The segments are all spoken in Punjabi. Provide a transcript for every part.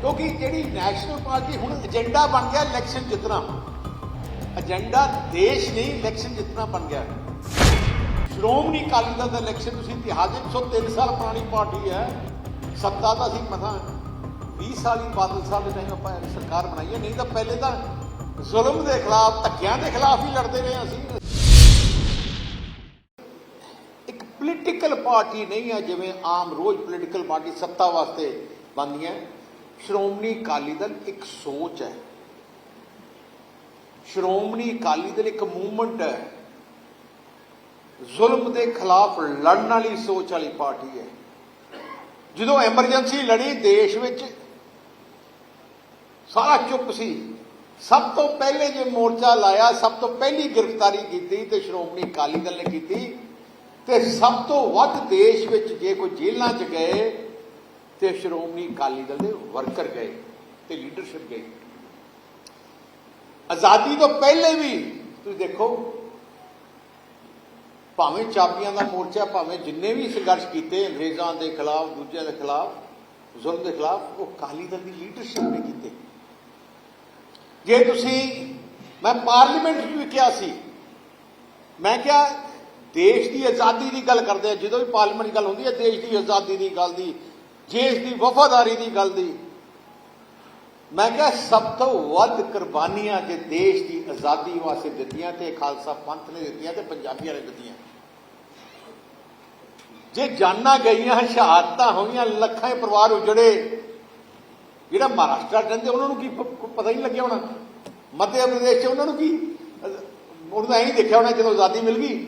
ਕਿਉਂਕਿ ਜਿਹੜੀ ਨੈਸ਼ਨਲ ਪਾਰਟੀ ਹੁਣ ਏਜੰਡਾ ਬਣ ਗਿਆ ਇਲੈਕਸ਼ਨ ਜਿੱਤਣਾ। ਏਜੰਡਾ ਦੇਸ਼ ਨਹੀਂ ਇਲੈਕਸ਼ਨ ਜਿੱਤਣਾ ਬਣ ਗਿਆ। ਸ਼੍ਰੋਮਣੀ ਅਕਾਲੀ ਦਲ ਦਾ ਇਲੈਕਸ਼ਨ ਤੁਸੀਂ ਇਤਿਹਾਸ ਦੇ 103 ਸਾਲ ਪੁਰਾਣੀ ਪਾਰਟੀ ਹੈ। ਸੱਤਾ ਦਾ ਸੀ ਮਸਾਂ 20 ਸਾਲ ਹੀ ਬਾਦਲ ਸਾਹਿਬ ਦੇ ਟਾਈਮ ਆਪਾਂ ਸਰਕਾਰ ਬਣਾਈ ਹੈ। ਨਹੀਂ ਤਾਂ ਪਹਿਲੇ ਤਾਂ ਜ਼ੁਲਮ ਦੇ ਖਿਲਾਫ, ਧੱਕਿਆਂ ਦੇ ਖਿਲਾਫ ਹੀ ਲੜਦੇ ਰਹੇ ਅਸੀਂ। ਇੱਕ ਪੋਲੀਟੀਕਲ ਪਾਰਟੀ ਨਹੀਂ ਹੈ ਜਿਵੇਂ ਆਮ ਰੋਜ਼ ਪੋਲੀਟੀਕਲ ਪਾਰਟੀ ਸੱਤਾ ਵਾਸਤੇ ਬਣਦੀਆਂ। ਸ਼੍ਰੋਮਣੀ ਅਕਾਲੀ ਦਲ ਇੱਕ ਸੋਚ ਹੈ। ਸ਼੍ਰੋਮਣੀ ਅਕਾਲੀ ਦਲ ਇੱਕ ਮੂਵਮੈਂਟ ਹੈ। ਜ਼ੁਲਮ ਦੇ ਖਿਲਾਫ ਲੜਨ ਵਾਲੀ ਸੋਚ ਵਾਲੀ ਪਾਰਟੀ ਹੈ। ਜਦੋਂ ਐਮਰਜੈਂਸੀ ਲੜੀ, ਦੇਸ਼ ਵਿੱਚ ਸਾਰਾ ਚੁੱਪ ਸੀ। ਸਭ ਤੋਂ ਪਹਿਲੇ ਜੇ ਮੋਰਚਾ ਲਾਇਆ, ਸਭ ਤੋਂ ਪਹਿਲੀ ਗ੍ਰਿਫਤਾਰੀ ਕੀਤੀ ਤੇ ਸ਼੍ਰੋਮਣੀ ਅਕਾਲੀ ਦਲ ਨੇ ਕੀਤੀ। ਤੇ ਸਭ ਤੋਂ ਵੱਧ ਦੇਸ਼ ਵਿੱਚ ਜੇ ਕੋਈ ਜੇਲ੍ਹਾਂ 'ਚ ਗਏ ਤੇ ਸ਼੍ਰੋਮਣੀ ਅਕਾਲੀ ਦਲ ਦੇ ਵਰਕਰ ਗਏ ਤੇ ਲੀਡਰਸ਼ਿਪ ਗਈ ਆਜ਼ਾਦੀ ਤੋਂ ਪਹਿਲੇ ਵੀ ਤੁਸੀਂ ਦੇਖੋ, ਭਾਵੇਂ ਚਾਬੀਆਂ ਦਾ ਮੋਰਚਾ, ਭਾਵੇਂ ਜਿੰਨੇ ਵੀ ਸੰਘਰਸ਼ ਕੀਤੇ ਅੰਗਰੇਜ਼ਾਂ ਦੇ ਖਿਲਾਫ, ਦੂਜਿਆਂ ਦੇ ਖਿਲਾਫ ਜ਼ੁਲਮ ਦੇ ਖਿਲਾਫ, ਉਹ ਅਕਾਲੀ ਦਲ ਦੀ ਲੀਡਰਸ਼ਿਪ ਨੇ ਕੀਤੇ। ਜੇ ਤੁਸੀਂ, ਮੈਂ ਪਾਰਲੀਮੈਂਟ 'ਚ ਵੀ ਕਿਹਾ ਸੀ, ਮੈਂ ਕਿਹਾ ਦੇਸ਼ ਦੀ ਆਜ਼ਾਦੀ ਦੀ ਗੱਲ ਕਰਦੇ ਆ, ਜਦੋਂ ਵੀ ਪਾਰਲੀਮੈਂਟ ਗੱਲ ਹੁੰਦੀ ਹੈ, ਦੇਸ਼ ਦੀ ਆਜ਼ਾਦੀ ਦੀ ਗੱਲ ਦੀ ਦੇਸ਼ ਦੀ ਵਫਾਦਾਰੀ ਦੀ ਗੱਲ ਦੀ। ਮੈਂ ਕਿਹਾ ਸਭ ਤੋਂ ਵੱਧ ਕੁਰਬਾਨੀਆਂ ਜੇ ਦੇਸ਼ ਦੀ ਆਜ਼ਾਦੀ ਵਾਸਤੇ ਦਿੱਤੀਆਂ ਤੇ ਖਾਲਸਾ ਪੰਥ ਨੇ ਦਿੱਤੀਆਂ ਤੇ ਪੰਜਾਬੀਆਂ ਨੇ ਦਿੱਤੀਆਂ। ਜੇ ਜਾਨਾਂ ਗਈਆਂ ਸ਼ਹਾਦਤਾਂ ਹੋਈਆਂ ਲੱਖਾਂ ਦੇ ਪਰਿਵਾਰ ਉਜੜੇ ਜਿਹੜਾ ਮਹਾਰਾਸ਼ਟਰ ਰਹਿੰਦੇ ਉਹਨਾਂ ਨੂੰ ਕੀ ਪਤਾ ਹੀ ਨਹੀਂ ਲੱਗਿਆ ਹੋਣਾ? ਮੱਧ ਪ੍ਰਦੇਸ਼ ਚ ਉਹਨਾਂ ਨੂੰ ਕੀ? ਅਹ, ਉਹਨਾਂ ਦਾ ਇਹ ਦੇਖਿਆ ਹੋਣਾ ਜਦੋਂ ਆਜ਼ਾਦੀ ਮਿਲ ਗਈ।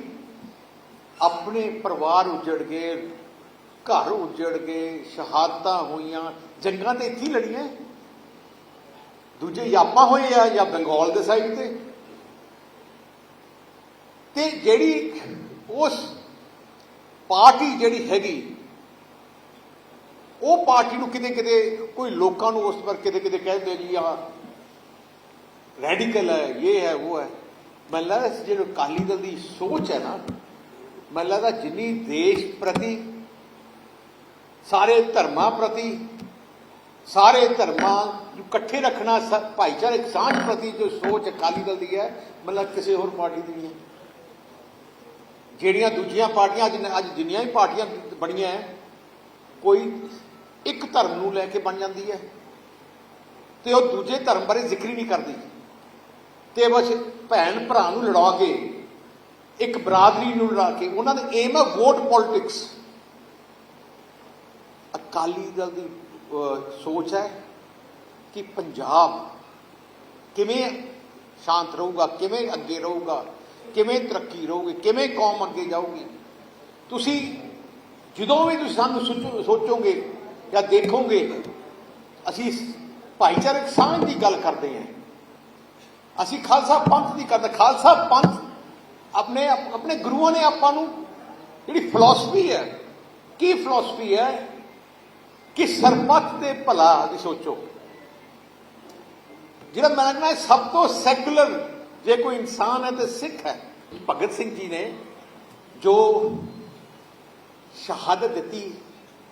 ਆਪਣੇ ਪਰਿਵਾਰ ਉਜੜ ਗਏ ਘਰ ਉਜੜ ਗਏ ਸ਼ਹਾਦਤਾਂ ਹੋਈਆਂ, ਜੰਗਾਂ ਤੇ ਇੱਥੇ ਲੜੀਆਂ। ਦੂਜੇ ਯਾਪਾ ਹੋਏ ਆ ਜਾਂ ਬੰਗਾਲ ਦੇ ਸਾਈਡ ਤੇ। ਤੇ ਜਿਹੜੀ ਉਸ ਪਾਰਟੀ ਜਿਹੜੀ ਹੈਗੀ, ਉਹ ਪਾਰਟੀ ਨੂੰ ਕਿਤੇ ਕਿਤੇ ਕੋਈ ਲੋਕਾਂ ਨੂੰ ਉਸ ਪਰ ਕਿਤੇ ਕਿਤੇ ਕਹਿੰਦੇ ਜੀ ਆ ਰੈਡੀਕਲ ਹੈ, ਇਹ ਹੈ, ਉਹ ਹੈ। ਮੈਨੂੰ ਲੱਗਦਾ ਇਸ ਜਿਹੜੀ ਅਕਾਲੀ ਦਲ ਦੀ ਸੋਚ ਹੈ ਨਾ, ਮੈਨੂੰ ਲੱਗਦਾ ਜਿੰਨੀ ਦੇਸ਼ ਪ੍ਰਤੀ ਸਾਰੇ ਧਰਮਾਂ ਪ੍ਰਤੀ ਸਾਰੇ ਧਰਮਾਂ ਨੂੰ ਇਕੱਠੇ ਰੱਖਣਾ ਸ- ਭਾਈਚਾਰਕ ਸਾਂਝ ਪ੍ਰਤੀ ਜੋ ਸੋਚ ਅਕਾਲੀ ਦਲ ਦੀ ਹੈ ਮਤਲਬ ਕਿਸੇ ਹੋਰ ਪਾਰਟੀ ਦੀ ਨਹੀਂ ਹੈ। ਜਿਹੜੀਆਂ ਦੂਜੀਆਂ ਪਾਰਟੀਆਂ ਅੱਜ ਅੱਜ ਜਿੰਨੀਆਂ ਵੀ ਪਾਰਟੀਆਂ ਬਣੀਆਂ ਹੈ, ਕੋਈ ਇੱਕ ਧਰਮ ਨੂੰ ਲੈ ਕੇ ਬਣ ਜਾਂਦੀ ਹੈ ਤੇ ਉਹ ਦੂਜੇ ਧਰਮ ਬਾਰੇ ਜ਼ਿਕਰ ਹੀ ਨਹੀਂ ਕਰਦੀ। ਤੇ ਬਸ ਭੈਣ ਭਰਾ ਨੂੰ ਲੜਾ ਕੇ ਇੱਕ ਬਰਾਦਰੀ ਨੂੰ ਲੜਾ ਕੇ ਉਹਨਾਂ ਦਾ ਏਮ ਹੈ ਵੋਟ ਪੋਲਿਟਿਕਸ। ਅਕਾਲੀ ਦਲ ਦੀ ਸੋਚ ਹੈ ਕਿ ਪੰਜਾਬ ਕਿਵੇਂ ਸ਼ਾਂਤ ਰਹੂਗਾ, ਕਿਵੇਂ ਅੱਗੇ ਰਹੂਗਾ, ਕਿਵੇਂ ਤਰੱਕੀ ਰਹੂਗੀ, ਕਿਵੇਂ ਕੌਮ ਅੱਗੇ ਜਾਊਗੀ। ਤੁਸੀਂ ਜਦੋਂ ਵੀ ਤੁਸੀਂ ਸਾਨੂੰ ਸੋਚੋ- ਸੋਚੋਗੇ ਜਾਂ ਦੇਖੋਗੇ, ਅਸੀਂ ਭਾਈਚਾਰਕ ਸਾਂਝ ਦੀ ਗੱਲ ਕਰਦੇ ਹਾਂ। ਅਸੀਂ ਖਾਲਸਾ ਪੰਥ ਦੀ ਕਰਦੇ ਖਾਲਸਾ ਪੰਥ ਆਪਣੇ ਆਪਣੇ ਗੁਰੂਆਂ ਨੇ ਆਪਾਂ ਨੂੰ ਜਿਹੜੀ ਫਿਲਾਸਫੀ ਹੈ, ਕੀ ਫਿਲਾਸਫੀ ਹੈ ਕਿ ਸਰਬੱਤ ਦੇ ਭਲਾ ਦੀ ਸੋਚੋ। ਜਿਹੜਾ ਮੈਂ ਕਹਿੰਦਾ ਸਭ ਤੋਂ ਸੈਕੂਲਰ ਜੇ ਕੋਈ ਇਨਸਾਨ ਹੈ ਤੇ ਸਿੱਖ ਹੈ, ਭਗਤ ਸਿੰਘ ਜੀ ਨੇ ਜੋ ਸ਼ਹਾਦਤ ਦਿੱਤੀ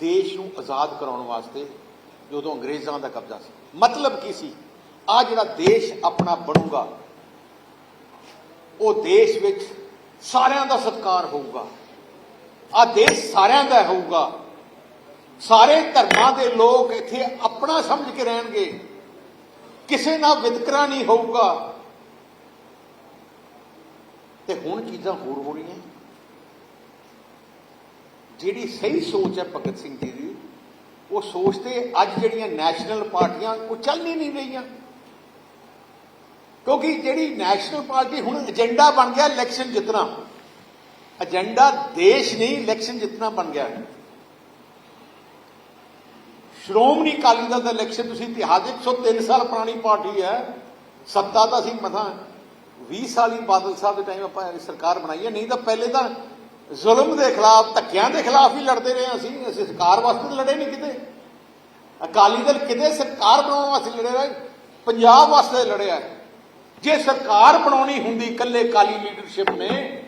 ਦੇਸ਼ ਨੂੰ ਆਜ਼ਾਦ ਕਰਾਉਣ ਵਾਸਤੇ ਜਦੋਂ ਅੰਗਰੇਜ਼ਾਂ ਦਾ ਕਬਜ਼ਾ ਸੀ। ਮਤਲਬ ਕੀ ਸੀ? ਆ ਜਿਹੜਾ ਦੇਸ਼ ਆਪਣਾ ਬਣੂਗਾ, ਉਹ ਦੇਸ਼ ਵਿੱਚ ਸਾਰਿਆਂ ਦਾ ਸਤਿਕਾਰ ਹੋਊਗਾ। ਆ ਦੇਸ਼ ਸਾਰਿਆਂ ਦਾ ਹੋਊਗਾ। ਸਾਰੇ ਧਰਮਾਂ ਦੇ ਲੋਕ ਇੱਥੇ ਆਪਣਾ ਸਮਝ ਕੇ ਰਹਿਣਗੇ। ਕਿਸੇ ਨਾਲ ਵਿਤਕਰਾ ਨਹੀਂ ਹੋਊਗਾ। ਤੇ ਹੁਣ ਚੀਜ਼ਾਂ ਹੋਰ ਹੋ ਰਹੀਆਂ। ਜਿਹੜੀ ਸਹੀ ਸੋਚ ਹੈ ਭਗਤ ਸਿੰਘ ਜੀ ਦੀ, ਉਹ ਸੋਚ ਤੇ ਅੱਜ ਜਿਹੜੀਆਂ ਨੈਸ਼ਨਲ ਪਾਰਟੀਆਂ, ਉਹ ਚੱਲ ਨਹੀਂ ਨਹੀਂ ਰਹੀਆਂ। ਕਿਉਂਕਿ ਜਿਹੜੀ ਨੈਸ਼ਨਲ ਪਾਰਟੀ ਹੁਣ ਏਜੰਡਾ ਬਣ ਗਿਆ ਇਲੈਕਸ਼ਨ ਜਿੱਤਣਾ ਏਜੰਡਾ ਦੇਸ਼ ਨਹੀਂ, ਇਲੈਕਸ਼ਨ ਜਿੱਤਣਾ ਬਣ ਗਿਆ। ਸ਼੍ਰੋਮਣੀ ਅਕਾਲੀ ਦਲ ਦਾ ਇਲੈਕਸ਼ਨ ਤੁਸੀਂ ਇਤਿਹਾਸਿਕ ਦੇ 103 ਸਾਲ ਪੁਰਾਣੀ ਪਾਰਟੀ ਹੈ। ਸੱਤਾ ਤਾਂ ਅਸੀਂ ਮਸਾਂ 20 ਸਾਲ ਹੀ ਬਾਦਲ ਸਾਹਿਬ ਦੇ ਟਾਈਮ ਆਪਾਂ ਸਰਕਾਰ ਬਣਾਈ ਹੈ। ਨਹੀਂ ਤਾਂ ਪਹਿਲੇ ਤਾਂ ਜ਼ੁਲਮ ਦੇ ਖਿਲਾਫ, ਧੱਕਿਆਂ ਦੇ ਖਿਲਾਫ ਹੀ ਲੜਦੇ ਰਹੇ ਅਸੀਂ। ਅਸੀਂ ਸਰਕਾਰ ਵਾਸਤੇ ਤਾਂ ਲੜੇ ਨਹੀਂ ਕਿਤੇ। ਅਕਾਲੀ ਦਲ ਕਿਤੇ ਸਰਕਾਰ ਬਣਾਉਣ ਵਾਸਤੇ ਲੜਿਆ ਹੈ? ਪੰਜਾਬ ਵਾਸਤੇ ਲੜਿਆ ਜੇ ਸਰਕਾਰ ਬਣਾਉਣੀ ਹੁੰਦੀ, ਇਕੱਲੇ ਅਕਾਲੀ ਲੀਡਰਸ਼ਿਪ ਨੇ,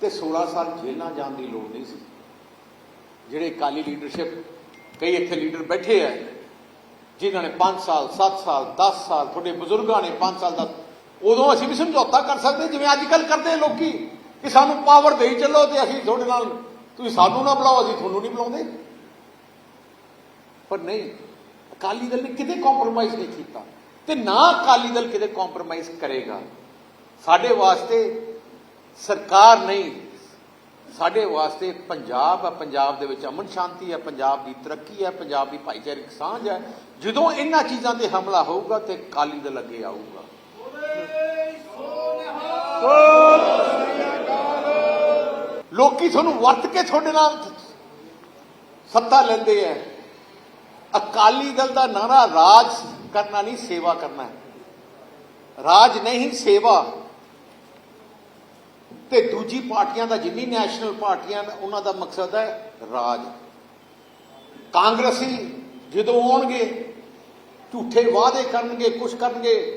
ਤੇ 16 ਸਾਲ ਜੇਲ੍ਹਾਂ ਜਾਣ ਦੀ ਲੋੜ ਨਹੀਂ ਸੀ। ਜਿਹੜੇ ਅਕਾਲੀ ਲੀਡਰਸ਼ਿਪ ਕਈ ਇੱਥੇ ਲੀਡਰ ਬੈਠੇ ਆ ਜਿਨ੍ਹਾਂ ਨੇ 5 ਸਾਲ 7 ਸਾਲ 10 ਸਾਲ, ਤੁਹਾਡੇ ਬਜ਼ੁਰਗਾਂ ਨੇ 5 ਸਾਲ ਦਾ ਉਦੋਂ ਅਸੀਂ ਵੀ ਸਮਝੌਤਾ ਕਰ ਸਕਦੇ, ਜਿਵੇਂ ਅੱਜ ਕੱਲ ਕਰਦੇ ਲੋਕੀ, ਕਿ ਸਾਨੂੰ ਪਾਵਰ ਦੇਈ ਚੱਲੋ ਤੇ ਅਸੀਂ ਤੁਹਾਡੇ ਨਾਲ ਤੁਸੀਂ ਸਾਨੂੰ ਨਾ ਬੁਲਾਓ, ਅਸੀਂ ਤੁਹਾਨੂੰ ਨਹੀਂ ਬੁਲਾਉਂਦੇ। ਪਰ ਨਹੀਂ, ਅਕਾਲੀ ਦਲ ਨੇ ਕਿਤੇ ਕੰਪਰੋਮਾਈਜ਼ ਨਹੀਂ ਕੀਤਾ। ਤੇ ਨਾ ਅਕਾਲੀ ਦਲ ਕਿਤੇ ਕੰਪਰੋਮਾਈਜ਼ ਕਰੇਗਾ। ਸਾਡੇ ਵਾਸਤੇ ਸਰਕਾਰ ਨਹੀਂ ਸਾਡੇ ਵਾਸਤੇ ਪੰਜਾਬ ਹੈ ਪੰਜਾਬ ਦੇ ਵਿੱਚ ਅਮਨ ਸ਼ਾਂਤੀ ਹੈ ਪੰਜਾਬ ਦੀ ਤਰੱਕੀ ਹੈ ਪੰਜਾਬ ਦੀ ਭਾਈਚਾਰਕ ਸਾਂਝ ਹੈ ਜਦੋਂ ਇਹਨਾਂ ਚੀਜ਼ਾਂ ਤੇ ਹਮਲਾ ਹੋਊਗਾ ਤੇ ਅਕਾਲੀ ਦਲ ਅੱਗੇ ਆਊਗਾ। ਲੋਕੀ ਤੁਹਾਨੂੰ ਵਰਤ ਕੇ ਤੁਹਾਡੇ ਨਾਲ ਸੱਤਾ ਲੈਂਦੇ ਐ ਅਕਾਲੀ ਦਲ ਦਾ ਨਾਰਾ ਰਾਜ ਕਰਨਾ ਨਹੀਂ, ਸੇਵਾ ਕਰਨਾ ਹੈ। ਰਾਜ ਨਹੀਂ, ਸੇਵਾ। ਤੇ ਦੂਜੀ ਪਾਰਟੀਆਂ ਦਾ ਜਿੰਨੀ ਨੈਸ਼ਨਲ ਪਾਰਟੀਆਂ ਉਹਨਾਂ ਦਾ ਮਕਸਦ ਹੈ ਰਾਜ। ਕਾਂਗਰਸੀ ਜਦੋਂ ਆਉਣਗੇ, ਝੂਠੇ ਵਾਅਦੇ ਕਰਨਗੇ ਕੁਝ ਕਰਨਗੇ